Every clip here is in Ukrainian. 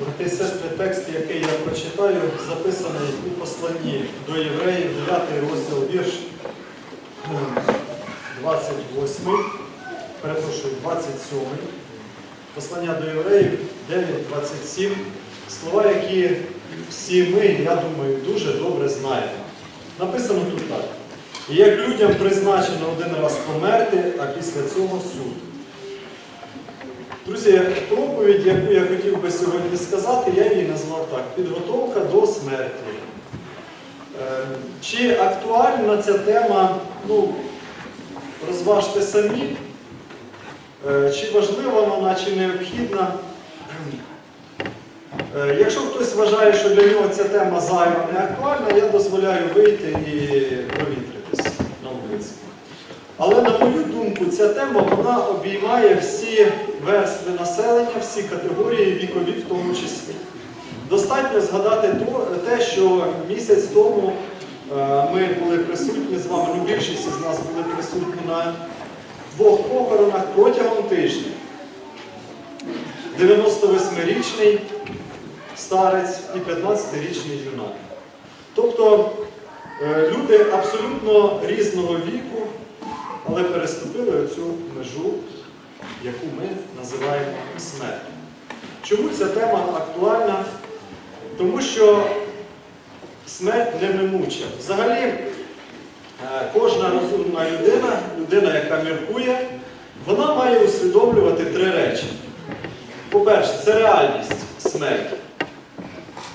Брати сестри, текст, який я прочитаю, записаний у посланні до євреїв, 9 розділ вірш 28, перепрошую, 27. Послання до євреїв 9.27. Слова, які всі ми, я думаю, дуже добре знаємо. Написано тут так. І як людям призначено один раз померти, а після цього суд. Друзі, проповідь, яку я хотів би сьогодні сказати, я її назвав так: підготовка до смерті. Е, Чи актуальна ця тема, ну, розважте самі, Е, чи важлива вона, чи необхідна. Е, Якщо хтось вважає, що для нього ця тема зайва не актуальна, я дозволяю вийти і провітритись на вулиці. Але на мою думку, ця тема вона обіймає всі верстви населення, всі категорії вікові в тому числі. Достатньо згадати те, що місяць тому е, ми були присутні з вами, ну більшість із нас були присутні на двох похоронах протягом тижня. 98-річний старець і 15-річний юнак. Тобто е, люди абсолютно різного віку, але переступили оцю межу, яку ми називаємо смертю. Чому ця тема актуальна? Тому що смерть неминуча. Взагалі, е, кожна розумна людина, людина, яка міркує, вона має усвідомлювати три речі. По-перше, це реальність смерті.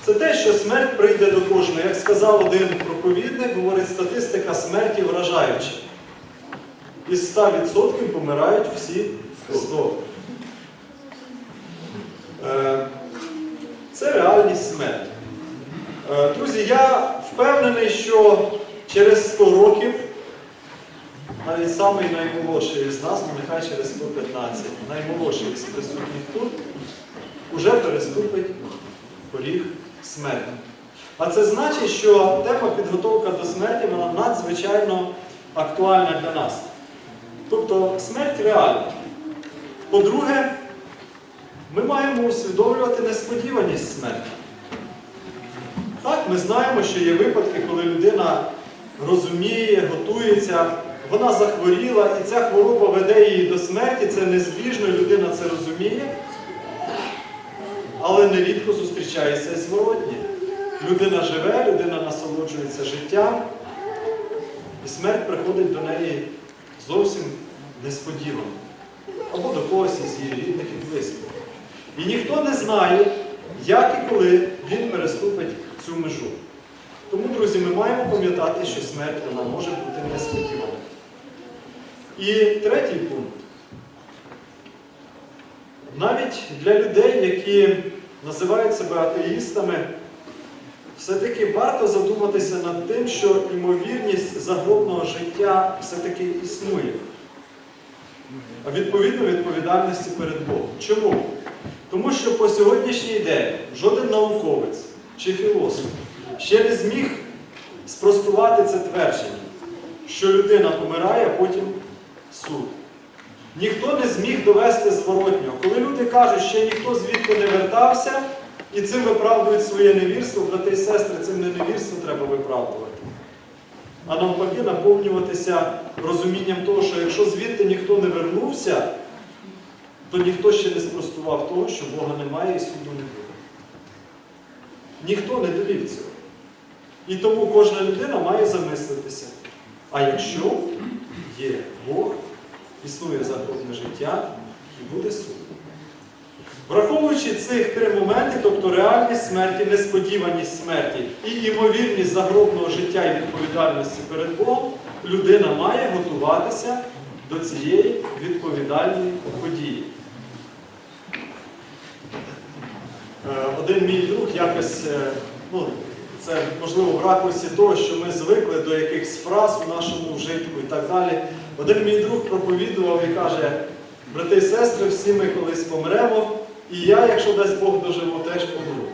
Це те, що смерть прийде до кожного. Як сказав один проповідник, говорить, статистика смерті вражаюча. Із 100% помирають всі 100. Е, Це реальність смерті. Е, Друзі, я впевнений, що через 100 років навіть самий наймолодший з нас, ну нехай через 115, наймолодший з присутніх тут, уже переступить поріг смерті. А це значить, що тема підготовка до смерті вона надзвичайно актуальна для нас. Тобто смерть реальна. По-друге, ми маємо усвідомлювати несподіваність смерті. Так, ми знаємо, що є випадки, коли людина розуміє, готується, вона захворіла, і ця хвороба веде її до смерті, це незвіжно, людина це розуміє. Але нерідко зустрічається і зворотнє. Людина живе, людина насолоджується життям, і смерть приходить до неї зовсім несподівано. Або до когось із її рідних і близьких. І ніхто не знає, як і коли він переступить цю межу. Тому, друзі, ми маємо пам'ятати, що смерть вона може бути несподівана. І третій пункт. Навіть для людей, які називають себе атеїстами, все-таки варто задуматися над тим, що ймовірність загробного життя все-таки існує. А відповідно відповідальності перед Богом. Чому? Тому що по сьогоднішній день жоден науковець чи філософ ще не зміг спростувати це твердження, що людина помирає, а потім суд. Ніхто не зміг довести зворотнього. Коли люди кажуть, що ніхто звідти не вертався, і цим виправдують своє невірство, брати і сестри, цим не невірство треба виправдувати. А навпаки, наповнюватися розумінням того, що якщо звідти ніхто не вернувся, то ніхто ще не спростував того, що Бога немає і суду не буде. Ніхто не довів цього. І тому кожна людина має замислитися. А якщо є Бог, існує загробне життя і буде суд. Враховуючи цих три моменти, тобто реальність смерті, несподіваність смерті і ймовірність загробного життя і відповідальності перед Богом, людина має готуватися до цієї відповідальної події. Е, Один мій друг якось, е, ну, це можливо в ракурсі того, що ми звикли до якихось фраз у нашому вжитку і так далі. Один мій друг проповідував і каже, брати і сестри, всі ми колись помремо, і я, якщо дасть Бог доживу, теж помру.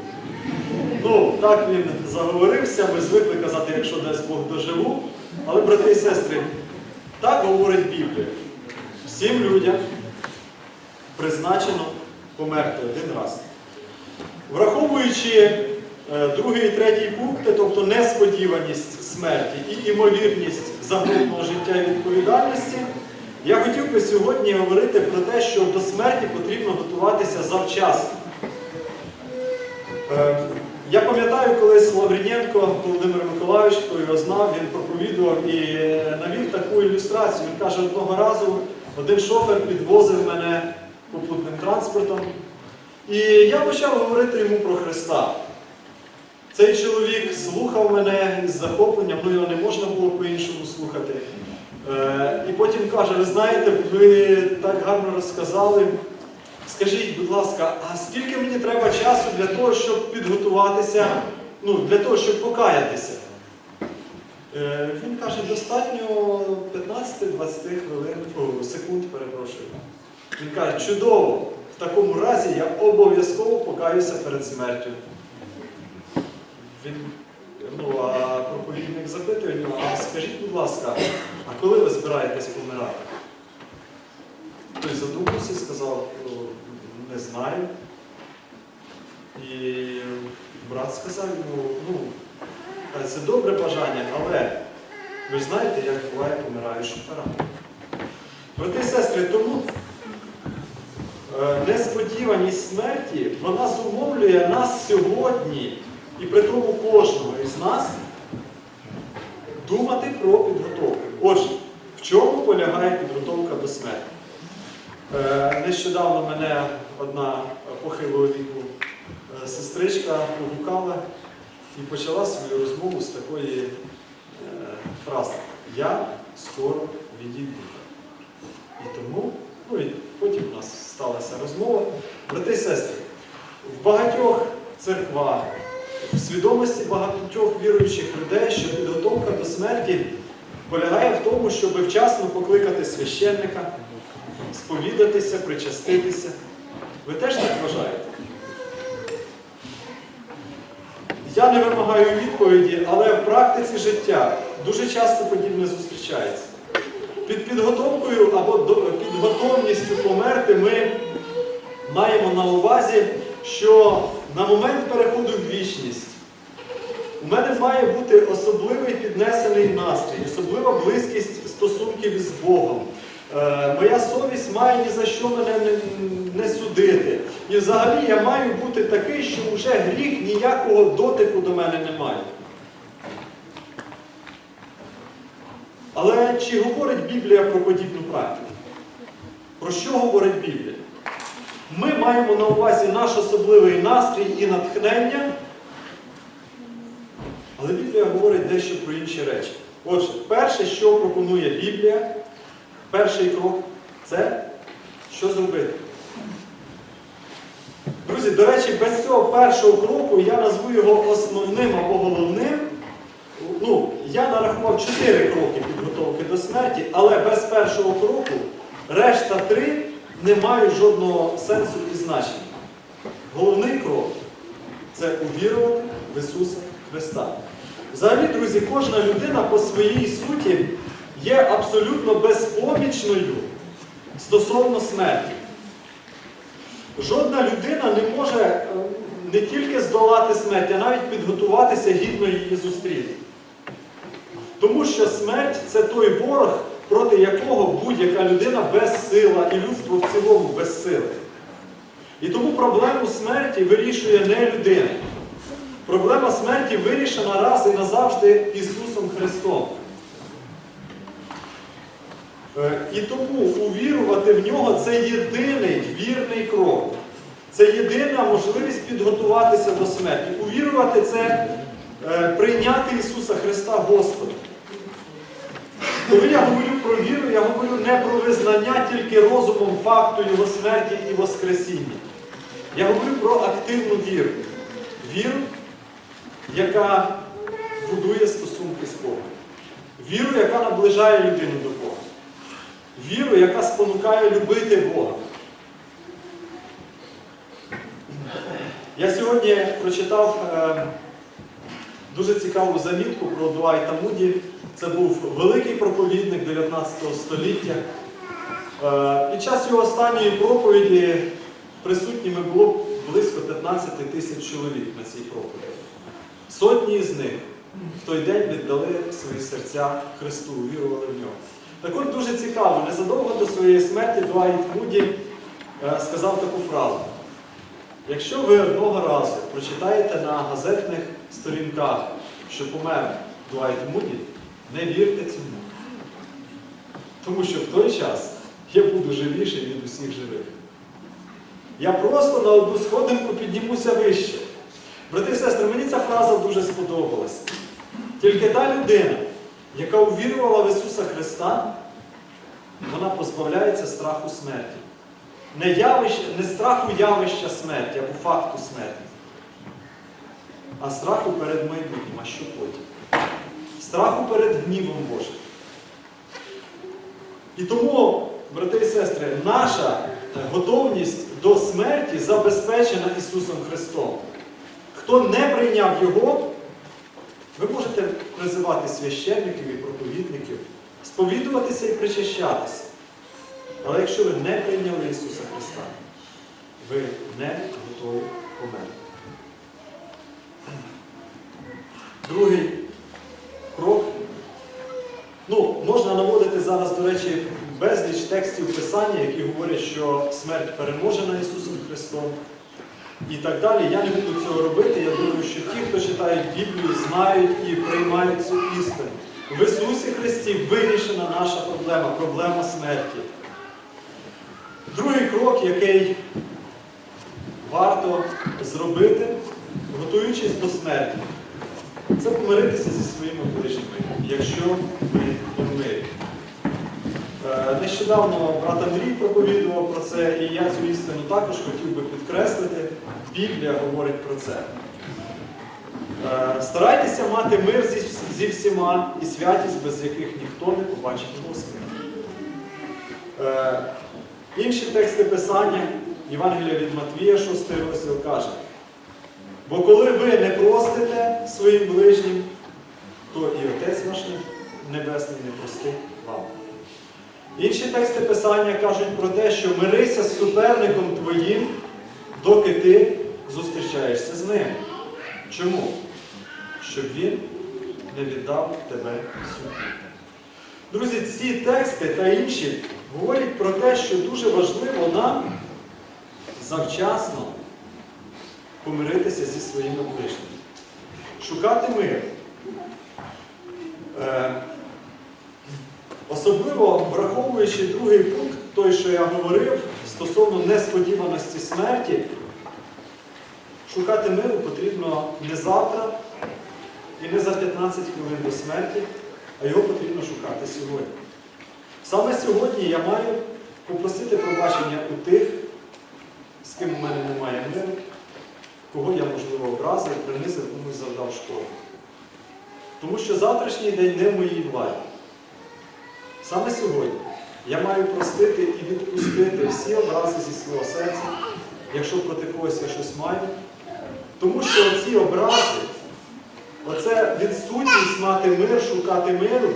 Ну, так він заговорився, ми звикли казати, якщо дасть Бог доживу. Але, брати і сестри, так говорить Біблія. Всім людям призначено померти один раз. Враховуючи е, другий і третій пункти, тобто несподіваність смерті і імовірність загробного життя і відповідальності, я хотів би сьогодні говорити про те, що до смерті потрібно готуватися завчасно. Е, Я пам'ятаю, колись Лавріненко Володимир Миколайович, хто його знав, він проповідував і навів таку ілюстрацію. Він каже, одного разу один шофер підвозив мене попутним транспортом, і я почав говорити йому про Христа. Цей чоловік слухав мене із захопленням, ну його не можна було по-іншому слухати. Е, І потім каже, ви знаєте, ви так гарно розказали. Скажіть, будь ласка, а скільки мені треба часу для того, щоб підготуватися, ну, для того, щоб покаятися? Е, Він каже, достатньо 15-20 хвилин, о, секунд, перепрошую. Він каже, чудово, в такому разі я обов'язково покаюся перед смертю. Він, ну, а проповідник запитує нього, а скажіть, будь ласка, а коли ви збираєтесь помирати? Той задумався і сказав, «Ну, не знаю. І брат сказав йому, ну, це добре бажання, але ви знаєте, як буває помирають шофера. Брати сестри, тому е, несподіваність смерті, вона зумовлює нас сьогодні, і при тому кожного із нас думати про підготовку. Отже, в чому полягає підготовка до смерті? Е, Нещодавно мене одна похилого віку е, сестричка погукала і почала свою розмову з такої е, фрази Я скоро відійду. І тому, ну і потім у нас сталася розмова. Брати і сестри, в багатьох церквах, в свідомості багатьох віруючих людей, що підготовка до смерті полягає в тому, щоб вчасно покликати священника, сповідатися, причаститися. Ви теж так вважаєте? Я не вимагаю відповіді, але в практиці життя дуже часто подібне зустрічається. Під підготовкою або під готовністю померти ми маємо на увазі, що на момент переходу в вічність у мене має бути особливий піднесений настрій, особлива близькість стосунків із Богом. Е, моя совість має ні за що мене не, судити. І взагалі я маю бути такий, що вже гріх ніякого дотику до мене не має. Але чи говорить Біблія про подібну практику? Про що говорить Біблія? Ми маємо на увазі наш особливий настрій і натхнення, але Біблія говорить дещо про інші речі. Отже, перше, що пропонує Біблія, перший крок це що зробити. Друзі, до речі, без цього першого кроку я назву його основним або головним. Ну, я нарахував чотири кроки підготовки до смерті, але без першого кроку решта три не мають жодного сенсу і значення. Головний крок це увірувати в Ісуса Христа. Взагалі, друзі, кожна людина по своїй суті є абсолютно безпомічною стосовно смерті. Жодна людина не може е, не тільки здолати смерть, а навіть підготуватися гідно її зустріти. Тому що смерть це той ворог, проти якого будь-яка людина безсила і людство в цілому безсиле. І тому проблему смерті вирішує не людина. Проблема смерті вирішена раз і назавжди Ісусом Христом. Е, І тому увірувати в нього це єдиний вірний крок. Це єдина можливість підготуватися до смерті. Увірувати це е, прийняти Ісуса Христа Господом. Коли я говорю про віру, я говорю не про визнання тільки розумом факту Його смерті і Воскресіння. Я говорю про активну віру. Віру, яка будує стосунки з Богом. Віру, яка наближає людину до Бога. Віру, яка спонукає любити Бога. Я сьогодні прочитав е, дуже цікаву замітку про Дуайта Муді. Це був великий проповідник 19 століття. Е, під час його останньої проповіді присутніми було близько 15 тисяч чоловік на цій проповіді. Сотні з них в той день віддали свої серця Христу, увірували в нього. Так от дуже цікаво, незадовго до своєї смерті Дуайт Муді е, сказав таку фразу. Якщо ви одного разу прочитаєте на газетних сторінках, що помер Дуайт Муді, не вірте цьому. Тому що в той час я буду живіший від усіх живих. Я просто на одну сходинку піднімуся вище. Брати і сестри, мені ця фраза дуже сподобалася. Тільки та людина, яка увірувала в Ісуса Христа, вона позбавляється страху смерті. Не, явище, не страху явища смерті або факту смерті, а страху перед майбутнім, а що потім? Страху перед гнівом Божим. І тому, брати і сестри, наша е, готовність до смерті забезпечена Ісусом Христом. Хто не прийняв Його, ви можете призивати священників і проповідників, сповідуватися і причащатися. Але якщо ви не прийняли Ісуса Христа, ви не готові померти. Другий. Ну, можна наводити зараз, до речі, безліч текстів Писання, які говорять, що смерть переможена Ісусом Христом. І так далі. Я не буду цього робити. Я думаю, що ті, хто читають Біблію, знають і приймають цю істину. В Ісусі Христі вирішена наша проблема проблема смерті. Другий крок, який варто зробити, готуючись до смерті, це помиритися зі своїми ближніми, якщо ми в. Е, Нещодавно брат Андрій проповідував про це, і я цю істину також хотів би підкреслити. Біблія говорить про це. Е, Старайтеся мати мир зі, зі всіма і святість, без яких ніхто не побачить Господа. Е, Інші тексти Писання, Євангелія від Матвія, 6 розділ каже, бо коли ви не простите своїм ближнім, то і Отець ваш Небесний не простить вам. Інші тексти Писання кажуть про те, що мирися з суперником твоїм, доки ти зустрічаєшся з ним. Чому? Щоб він не віддав тебе суду. Друзі, ці тексти та інші говорять про те, що дуже важливо нам завчасно помиритися зі своїми ближніми. Шукати мир. Е, Особливо враховуючи другий пункт, той, що я говорив, стосовно несподіваності смерті, шукати миру потрібно не завтра і не за 15 хвилин до смерті, а його потрібно шукати сьогодні. Саме сьогодні я маю попросити пробачення у тих, з ким у мене немає миру, кого я, можливо, образив, принизив, комусь завдав шкоду. Тому що завтрашній день не в моїй владі. Саме сьогодні я маю простити і відпустити всі образи зі свого серця, якщо проти когось я щось маю. Тому що ці образи, оце відсутність мати мир, шукати миру,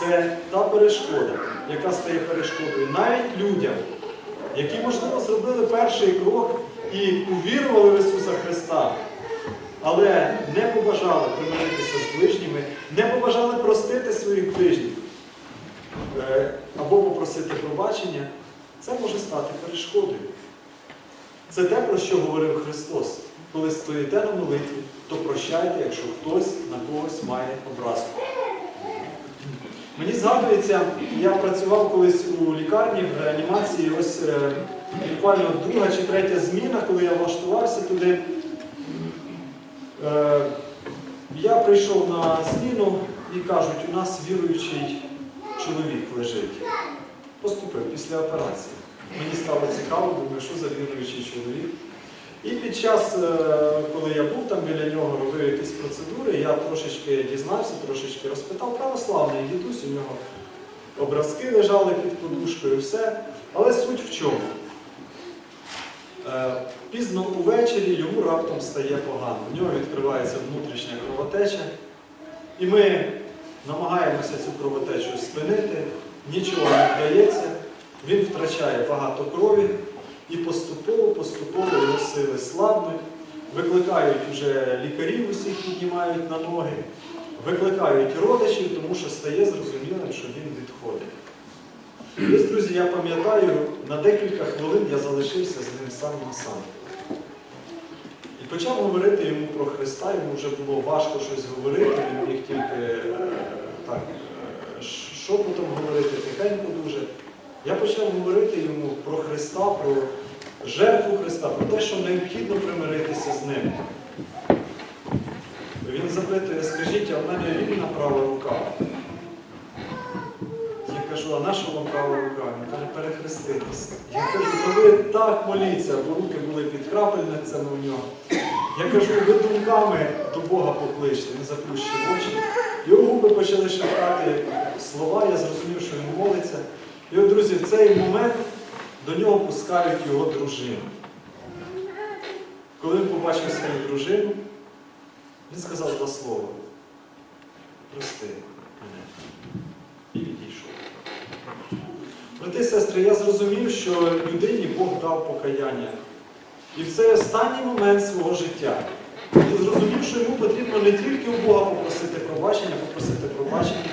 це та перешкода, яка стає перешкодою навіть людям, які, можливо, зробили перший крок і увірували в Ісуса Христа, але не побажали примиритися з ближніми, не побажали простити своїх ближніх е, або попросити пробачення, це може стати перешкодою. Це те, про що говорив Христос. Коли стоїте на молитві, то прощайте, якщо хтось на когось має образу. Мені згадується, я працював колись у лікарні в реанімації, ось е, буквально друга чи третя зміна, коли я влаштувався туди. Е, я прийшов на зміну і кажуть, у нас віруючий чоловік лежить. Поступив після операції. Мені стало цікаво, думаю, що за віруючий чоловік. І під час, е, коли я був там біля нього, робив якісь процедури, я трошечки дізнався, трошечки розпитав православний дідусь, у нього образки лежали під подушкою, все. Але суть в чому? Е, Пізно увечері йому раптом стає погано. В нього відкривається внутрішня кровотеча. І ми намагаємося цю кровотечу спинити, нічого не вдається, він втрачає багато крові. І поступово-поступово його сили слабнуть, викликають вже лікарів усіх піднімають на ноги, викликають родичів, тому що стає зрозумілим, що він відходить. І ось, друзі, я пам'ятаю, на декілька хвилин я залишився з ним сам на сам. І почав говорити йому про Христа, йому вже було важко щось говорити, він міг тільки е, так е, шепотом говорити, тихенько дуже. Я почав говорити йому про Христа, про жертву Христа, про те, що необхідно примиритися з ним. Він запитує, скажіть, а в мене вільна права рука? Кажу, а наша вам права рука? Він каже, перехреститися. Я кажу, то ви так моліться, бо руки були під крапельницями у нього. Я кажу, ви думками до Бога покличте, він заплющив очі. Його губи почали шептати слова, я зрозумів, що він молиться. І от, друзі, в цей момент до нього пускають його дружину. Коли він побачив свою дружину, він сказав два слова. Прости мене. І відійшов. Брати і сестри, я зрозумів, що людині Бог дав покаяння. І в цей останній момент свого життя. Він зрозумів, що йому потрібно не тільки у Бога попросити пробачення, попросити пробачення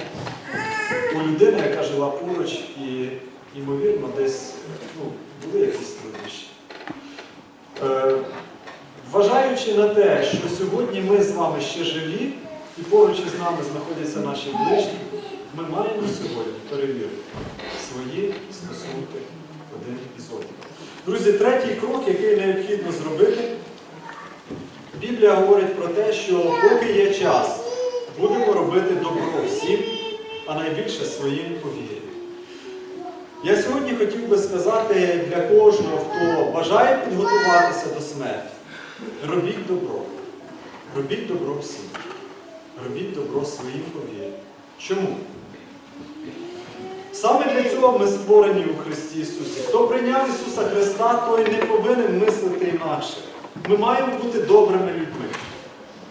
у людини, яка жила поруч, і, ймовірно, десь ну, були якісь труднощі. Е, Вважаючи на те, що сьогодні ми з вами ще живі, і поруч із нами знаходяться наші ближні, ми маємо сьогодні перевірити свої стосунки один із одним. Друзі, третій крок, який необхідно зробити, Біблія говорить про те, що поки є час, будемо робити добро всім, а найбільше своїм повір'ям. Я сьогодні хотів би сказати для кожного, хто бажає підготуватися до смерті, робіть добро. Робіть добро всім. Робіть добро своїм повір'ям. Чому? Саме для цього ми створені у Христі Ісусі. Хто прийняв Ісуса Христа, той не повинен мислити інакше. Ми маємо бути добрими людьми.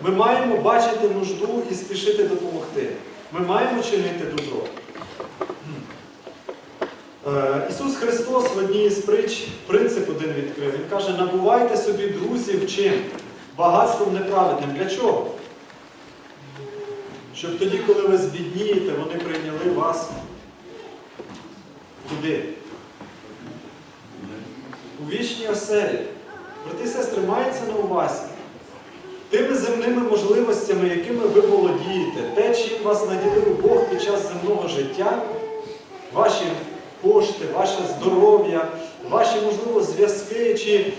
Ми маємо бачити нужду і спішити допомогти. Ми маємо чинити добро. Е, Ісус Христос в одній із притч принцип один відкрив. Він каже, набувайте собі друзів чим? Багатством неправедним. Для чого? Щоб тоді, коли ви збіднієте, вони прийняли вас куди? У вічній оселі. Брати і сестри, мається на увазі. Тими земними можливостями, якими ви володієте, те, чим вас наділив Бог під час земного життя, ваші кошти, ваше здоров'я, ваші, можливо, зв'язки чи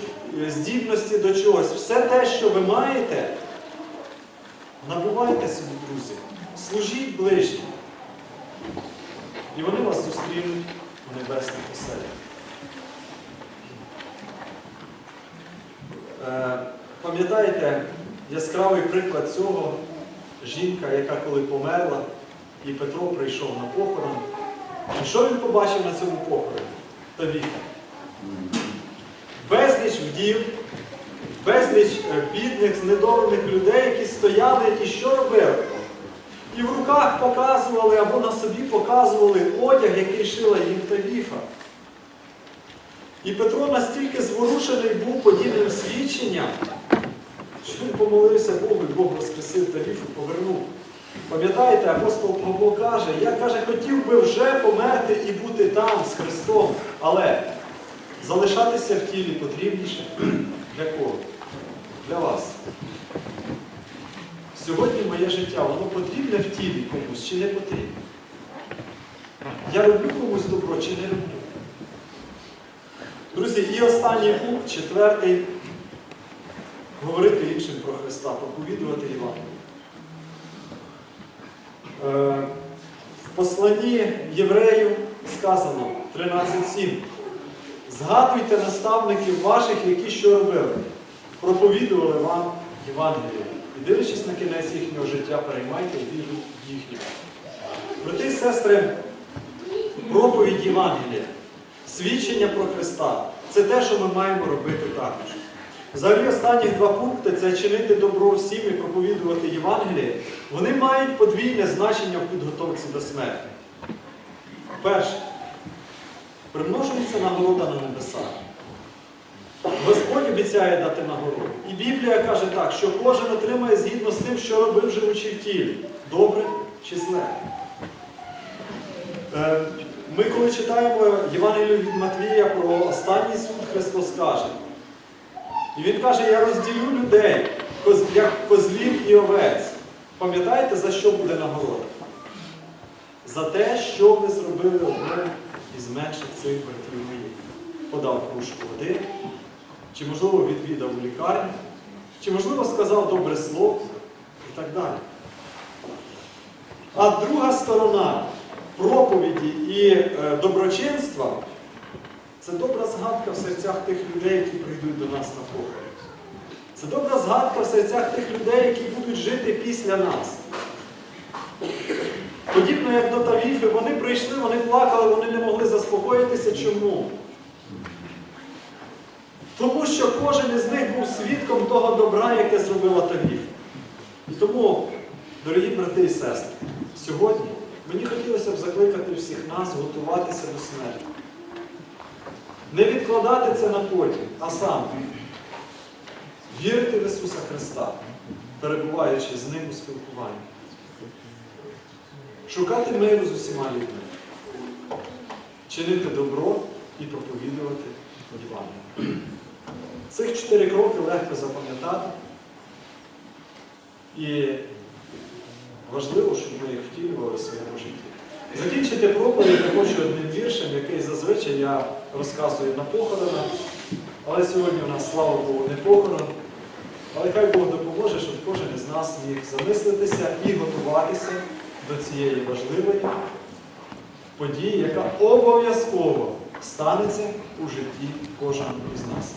е, здібності до чогось, все те, що ви маєте, набувайте собі, друзі, служіть ближнім. І вони вас зустрінуть у небесних оселях. Е, Пам'ятаєте яскравий приклад цього жінка, яка коли померла, і Петро прийшов на похорон. І що він побачив на цьому похороні? Тавіта. Безліч вдів, безліч е, бідних, знедолених людей, які стояли і що робили? І в руках показували або на собі показували одяг, який шила їм Тавіфа. І Петро настільки зворушений був подібним свідченням, що він помолився Богу, і Бог воскресив Тавіфу, повернув. Пам'ятаєте, апостол Павло каже, я каже, хотів би вже померти і бути там з Христом, але залишатися в тілі потрібніше для кого? Для вас. Сьогодні моє життя, воно потрібне в тілі комусь чи не потрібне? Я роблю комусь добро чи не роблю? Друзі, і останній пункт, четвертий, говорити іншим про Христа, проповідувати Євангелію. Е, В посланні євреїв сказано 13.7. Згадуйте наставників ваших, які що робили, проповідували вам Євангеліє. І дивлячись на кінець їхнього життя, переймайте віру їхню. Брати і сестри, проповідь Євангелія, свідчення про Христа це те, що ми маємо робити також. Взагалі останні два пункти це чинити добро всім і проповідувати Євангеліє. Вони мають подвійне значення в підготовці до смерті. Перше, примножується нагорода на небесах. Господь обіцяє дати нагороду. І Біблія каже так, що кожен отримає згідно з тим, що робив живучи в тілі. Добре чи зле. Е, Ми коли читаємо Євангелію від Матвія про останній суд, Христос каже. І Він каже, я розділю людей, як козлів і овець. Пам'ятаєте, за що буде нагорода? За те, що ви зробили одним із менших цих братів моїх. Подав кружку води, чи, можливо, відвідав лікарню, чи, можливо, сказав добре слово і так далі. А друга сторона проповіді і е, доброчинства це добра згадка в серцях тих людей, які прийдуть до нас на похорон. Це добра згадка в серцях тих людей, які будуть жити після нас. Подібно як до Тавіфи, вони прийшли, вони плакали, вони не могли заспокоїтися. Чому? Тому що кожен із них був свідком того добра, яке зробила Тавіфа. І тому, дорогі брати і сестри, сьогодні мені хотілося б закликати всіх нас готуватися до смерті. Не відкладати це на потім, а сам вірити в Ісуса Христа, перебуваючи з Ним у спілкуванні. Шукати миру з усіма людьми, чинити добро і проповідувати Євангелію. Цих чотири кроки легко запам'ятати. І важливо, щоб ми їх втілювали в своєму житті. Закінчити проповідь я хочу одним віршем, який зазвичай я розказую на похоронах. Але сьогодні у нас, слава Богу, не похорон. Але хай Бог допоможе, щоб кожен із нас міг замислитися і готуватися до цієї важливої події, яка обов'язково станеться у житті кожного із нас.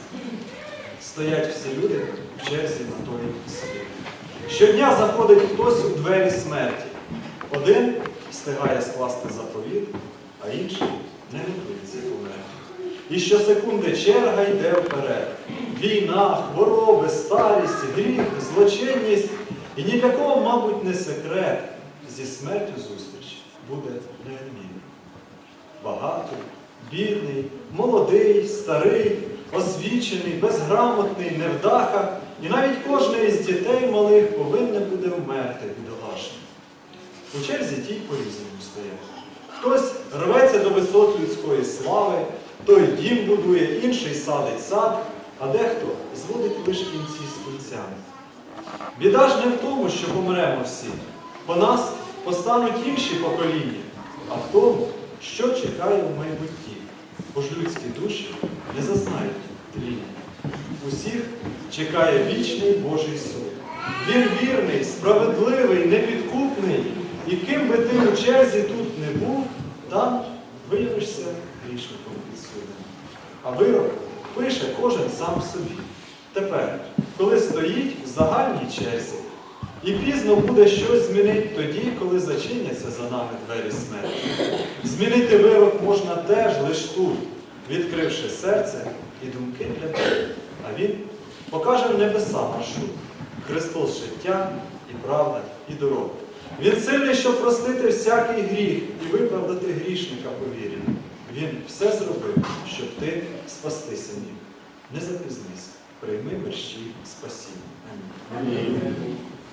Стоять всі люди в черзі на той суд. Щодня заходить хтось у двері смерті. Один встигає скласти заповіт, а інший не готується померти. І щосекунди черга йде вперед. Війна, хвороби, старість, гріх, злочинність. І ні для кого, мабуть, не секрет. Зі смертю зустріч буде неодмінно. Багатий, бідний, молодий, старий, освічений, безграмотний, невдаха. І навіть кожне із дітей малих повинне буде вмерти бідолашно. У черзі ті по-різному стоять. Хтось рветься до висот людської слави, той дім будує, інший садить сад, а дехто зводить лише кінці з кінцями. Біда ж не в тому, що помремо всі. По нас постануть інші покоління, а в тому, що чекає в майбутті. Бо ж людські душі не зазнають тління. Усіх чекає вічний Божий суд. Він вірний, справедливий, непідкупний, і ким би ти у черзі тут не був, там виявишся грішником під судом. А вирок пише кожен сам собі. Тепер, коли стоїть в загальній черзі, і пізно буде щось змінити тоді, коли зачиняться за нами двері смерті. Змінити вирок можна теж лише тут, відкривши серце і думки для Бога. А Він покаже в небеса маршрут. Христос життя і правда, і дорога. Він сильний, щоб простити всякий гріх і виправдати грішника по вірі. Він все зробив, щоб ти спастися міг. Не запізнись, прийми мерщі спасіння. Амінь.